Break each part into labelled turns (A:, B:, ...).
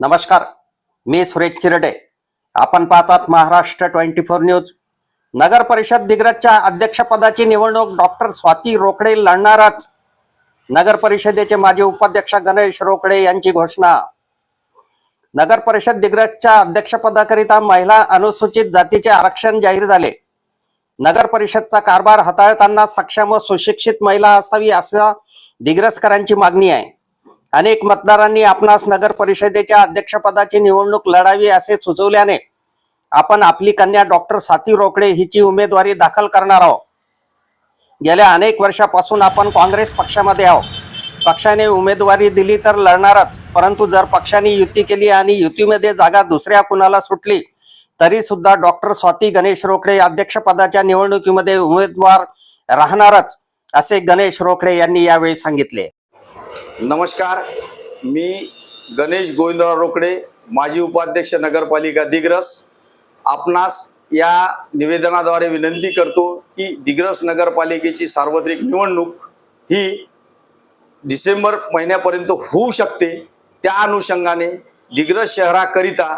A: नमस्कार मी सुरेश चिरडे. आपण पाहतात महाराष्ट्र ट्वेंटी फोर न्यूज. नगर परिषद दिग्रजच्या अध्यक्षपदाची निवडणूक डॉक्टर स्वाती रोकडे लढणारच. नगर परिषदेचे माजी उपाध्यक्ष गणेश रोकडे यांची घोषणा. नगर परिषद दिग्रजच्या अध्यक्षपदाकरिता महिला अनुसूचित जातीचे आरक्षण जाहीर झाले. नगर परिषदचा कारभार हाताळताना सक्षम व सुशिक्षित महिला असावी असा दिग्रजकरांची मागणी आहे. अनेक मतदारांनी आपणास नगर परिषदेच्या अध्यक्षपदाची निवडणूक लढावी असे सुचवल्याने आपण आपली कन्या डॉक्टर साथी रोकडे हिची उमेदवारी दाखल करणार आहोत. गेल्या अनेक वर्षापासून आपण काँग्रेस पक्षामध्ये आहोत. पक्षाने उमेदवारी दिली तर लढणारच परंतु जर पक्षाने युती केली आणि युतीमध्ये जागा दुसऱ्या कुणाला सुटली तरी सुद्धा डॉक्टर स्वाती गणेश रोकडे अध्यक्षपदाच्या निवडणुकीमध्ये उमेदवार राहणारच असे गणेश रोकडे यांनी यावेळी सांगितले.
B: नमस्कार मी गणेश गोविंदराव रोकडे माजी उपाध्यक्ष नगरपालिका दिग्रस. आपणास या निवेदनाद्वारे विनंती करतो की दिग्रस नगरपालिकेची सार्वत्रिक निवडणूक ही डिसेंबर महिन्यापर्यंत होऊ शकते. त्या अनुषंगाने दिग्रस शहराकरिता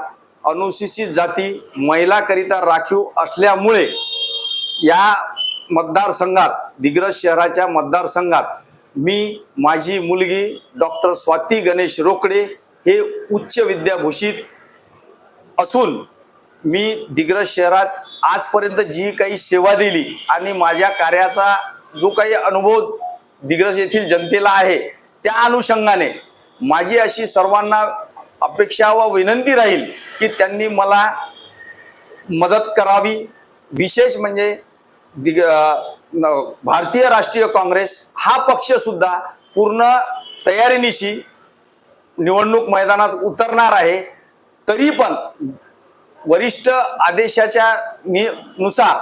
B: अनुसूचित जाती महिलाकरिता राखीव असल्यामुळे या मतदारसंघात दिग्रस शहराच्या मतदारसंघात मी माझी मुलगी डॉक्टर स्वाती गणेश रोकडे हे उच्च विद्याभूषित असून मी दिग्रज शहरात आजपर्यंत जी काही सेवा दिली आणि माझ्या कार्याचा जो काही अनुभव दिग्रज येथील जनतेला आहे त्या अनुषंगाने माझी अशी सर्वांना अपेक्षा व विनंती राहील की त्यांनी मला मदत करावी. विशेष म्हणजे दिग न- भारतीय राष्ट्रीय काँग्रेस हा पक्ष सुद्धा पूर्ण तयारीनिशी निवडणूक मैदानात उतरणार आहे. तरी पण वरिष्ठ आदेशाच्या नि- नुसार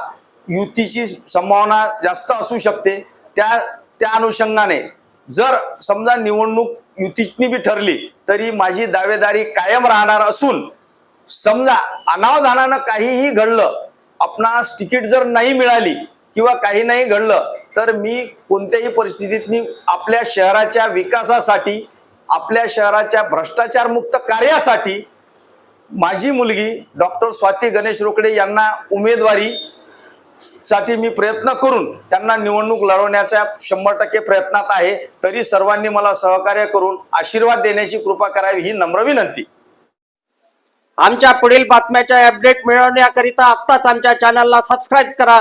B: युतीची संभावना जास्त असू शकते. त्या त्या अनुषंगाने जर समजा निवडणूक युतीची बी ठरली तरी माझी दावेदारी कायम राहणार असून समजा अनावधानानं काहीही घडलं आपणास तिकीट जर नाही मिळाली किंवा काही नाही घडलं तर मी कोणत्याही परिस्थितीत आपल्या शहराच्या विकासासाठी आपल्या शहराच्या भ्रष्टाचारमुक्त कार्यासाठी माझी मुलगी डॉक्टर स्वाती गणेश रोकडे यांना उमेदवारी साठी मी प्रयत्न करून त्यांना निवडणूक लढवण्याच्या शंभर टक्के प्रयत्नात आहे. तरी सर्वांनी मला सहकार्य करून आशीर्वाद देण्याची कृपा करावी ही नम्र विनंती.
A: आमच्या पुढील बातम्याच्या अपडेट मिळवण्याकरिता आत्ताच आमच्या चॅनलला सबस्क्राईब करा.